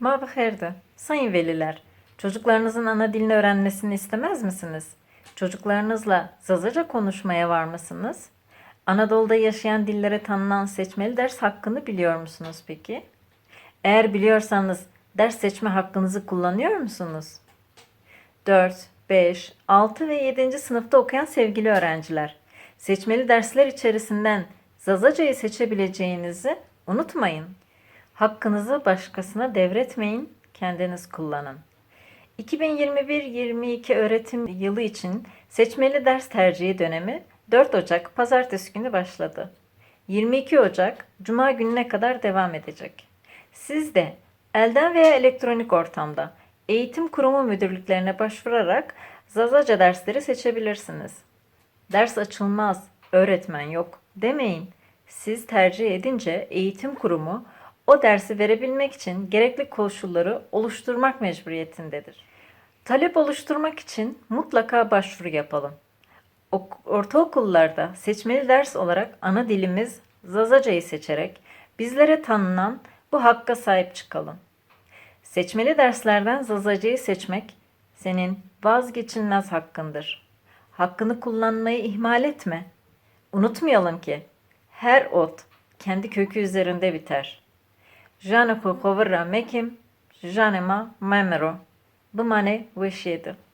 Mabıherdi. Sayın veliler, çocuklarınızın ana dilini öğrenmesini istemez misiniz? Çocuklarınızla Zazaca konuşmaya var mısınız? Anadolu'da yaşayan dillere tanınan seçmeli ders hakkını biliyor musunuz peki? Eğer biliyorsanız ders seçme hakkınızı kullanıyor musunuz? 4, 5, 6 ve 7. sınıfta okuyan sevgili öğrenciler. Seçmeli dersler içerisinden Zazaca'yı seçebileceğinizi unutmayın. Hakkınızı başkasına devretmeyin, kendiniz kullanın. 2021-22 öğretim yılı için seçmeli ders tercihi dönemi 4 Ocak pazartesi günü başladı. 22 Ocak cuma gününe kadar devam edecek. Siz de elden veya elektronik ortamda eğitim kurumu müdürlüklerine başvurarak Zazaca dersleri seçebilirsiniz. Ders açılmaz, öğretmen yok demeyin. Siz tercih edince eğitim kurumu o dersi verebilmek için gerekli koşulları oluşturmak mecburiyetindedir. Talep oluşturmak için mutlaka başvuru yapalım. Ok- Ortaokullarda seçmeli ders olarak ana dilimiz Zazaca'yı seçerek bizlere tanınan bu hakka sahip çıkalım. Seçmeli derslerden Zazaca'yı seçmek senin vazgeçilmez hakkındır. Hakkını kullanmayı ihmal etme. Unutmayalım ki her ot kendi kökü üzerinde biter. Jane ku kovra mekim, jane ma memero. Bu mane veşiydi.